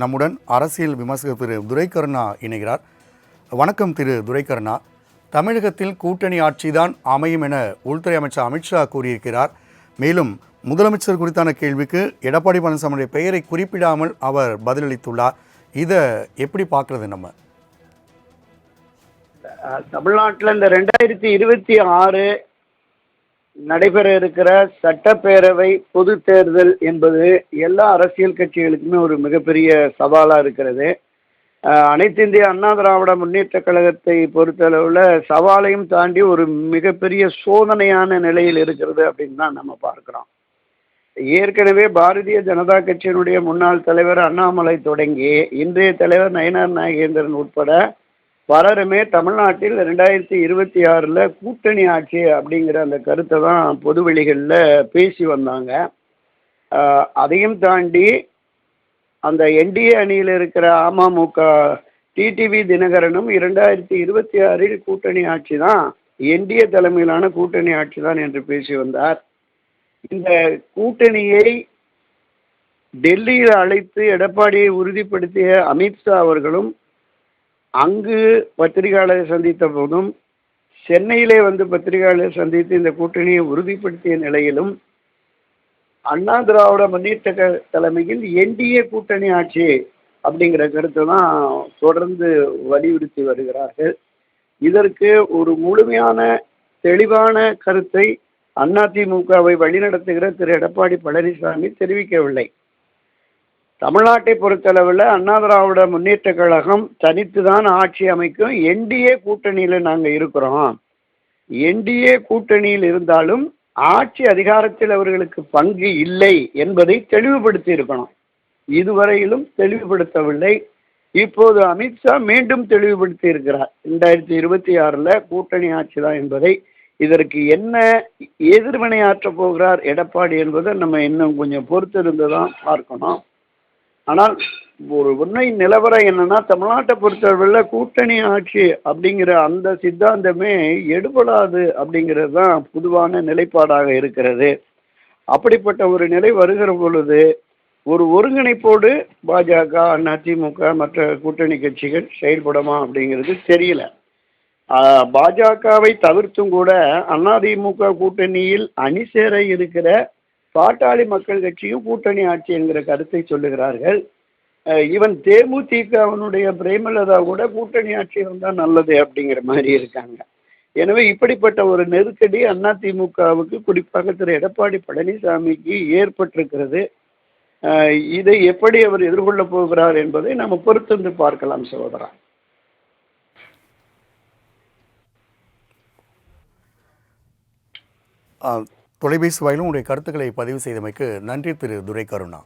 நம்முடன் அரசியல் விமர்சகர் திரு துரைக்கருணா இணைகிறார். வணக்கம் திரு துரைக்கருணா. தமிழகத்தில் கூட்டணி ஆட்சிதான் அமையும் என உள்துறை அமைச்சர் அமித்ஷா கூறியிருக்கிறார். மேலும் முதலமைச்சர் குறித்தான கேள்விக்கு எடப்பாடி பழனிசாமியுடைய பெயரை குறிப்பிடாமல் அவர் பதிலளித்துள்ளார். இதை எப்படி பார்க்கறது நம்ம? தமிழ்நாட்டில் இந்த ரெண்டாயிரத்தி இருபத்தி ஆறு நடைபெற இருக்கிற சட்டப்பேரவை பொது தேர்தல் என்பது எல்லா அரசியல் கட்சிகளுக்குமே ஒரு மிகப்பெரிய சவாலாக இருக்கிறது. அனைத்து இந்திய அண்ணா திராவிட முன்னேற்ற கழகத்தை பொறுத்தளவில் சவாலையும் தாண்டி ஒரு மிகப்பெரிய சோதனையான நிலையில் இருக்கிறது அப்படின்னு தான் நம்ம பார்க்குறோம். ஏற்கனவே பாரதிய ஜனதா கட்சியினுடைய முன்னாள் தலைவர் அண்ணாமலை தொடங்கி இன்றைய தலைவர் நயனார் நாகேந்திரன் உட்பட பலருமே தமிழ்நாட்டில் ரெண்டாயிரத்தி இருபத்தி ஆறில் கூட்டணி ஆட்சி அப்படிங்கிற அந்த கருத்தை தான் பொதுவெளிகளில் பேசி வந்தாங்க. அதையும் தாண்டி அந்த என்டிஏ அணியில் இருக்கிற அமமுக டிடிவி தினகரனும் இரண்டாயிரத்தி இருபத்தி ஆறில் கூட்டணி ஆட்சி தான் என்டிஏ தலைமையிலான கூட்டணி ஆட்சி தான் என்று பேசி வந்தார். இந்த கூட்டணியை டெல்லியில் அழைத்து எடப்பாடியை உறுதிப்படுத்திய அமித்ஷா அவர்களும் அங்கு பத்திரிகையாளரை சந்தித்த போதும் சென்னையிலே வந்து பத்திரிகையாளர் சந்தித்து இந்த கூட்டணியை உறுதிப்படுத்திய நிலையிலும் அண்ணா திராவிட முன்னேற்ற தலைமையில் என்டிஏ கூட்டணி ஆட்சி அப்படிங்கிற கருத்தை தான் தொடர்ந்து வலியுறுத்தி வருகிறார்கள். இதற்கு ஒரு முழுமையான தெளிவான கருத்தை அதிமுகவை வழிநடத்துகிற திரு எடப்பாடி பழனிசாமி தெரிவிக்கவில்லை. தமிழ்நாட்டை பொறுத்தளவில் அண்ணா திராவிட முன்னேற்ற கழகம் தனித்து தான் ஆட்சி அமைக்கும். என்டிஏ கூட்டணியில் நாங்கள் இருக்கிறோம். என்டிஏ கூட்டணியில் இருந்தாலும் ஆட்சி அதிகாரத்தில் அவர்களுக்கு பங்கு இல்லை என்பதை தெளிவுபடுத்தி இருக்கணும். இதுவரையிலும் தெளிவுபடுத்தவில்லை. இப்போது அமித்ஷா மீண்டும் தெளிவுபடுத்தி இருக்கிறார். ரெண்டாயிரத்தி இருபத்தி ஆறில் கூட்டணி ஆட்சி தான் என்பதை. இதற்கு என்ன எதிர்வினையாற்றப் போகிறார் எடப்பாடி என்பதை நம்ம இன்னும் கொஞ்சம் பொறுத்திருந்து தான் பார்க்கணும். ஆனால் ஒரு உண்மை நிலவரம் என்னன்னா தமிழ்நாட்டை பொறுத்தளவில் கூட்டணி ஆட்சி அப்படிங்கிற அந்த சித்தாந்தமே எடுபடாது அப்படிங்கிறது தான் பொதுவான நிலைப்பாடாக இருக்கிறது. அப்படிப்பட்ட ஒரு நிலை வருகிற பொழுது ஒரு ஒருங்கிணைப்போடு பாஜக அதிமுக மற்ற கூட்டணி கட்சிகள் செயல்படுமா அப்படிங்கிறது தெரியல. பாஜகவை தவிர்த்தும் கூட அதிமுக கூட்டணியில் அணி சேர இருக்கிற பாட்டாளி மக்கள் கட்சியும் கூட்டணி ஆட்சி என்கிற கருத்தை சொல்லுகிறார்கள். அஹ் இவன் தேமுதிகவனுடைய பிரேமலதா கூட கூட்டணி ஆட்சி இருந்தால் நல்லது அப்படிங்கிற மாதிரி இருக்காங்க. எனவே இப்படிப்பட்ட ஒரு நெருக்கடி அதிமுகவுக்கு குறிப்பாக திரு எடப்பாடி பழனிசாமிக்கு ஏற்பட்டிருக்கிறது. இதை எப்படி அவர் எதிர்கொள்ளப் போகிறார் என்பதை நம்ம பொறுத்திருந்து பார்க்கலாம் சகோதரா. ஆ, தொலைபேசி வாயிலும் உங்களுடைய கருத்துக்களை பதிவு செய்தமைக்கு நன்றி திரு துரை கருணா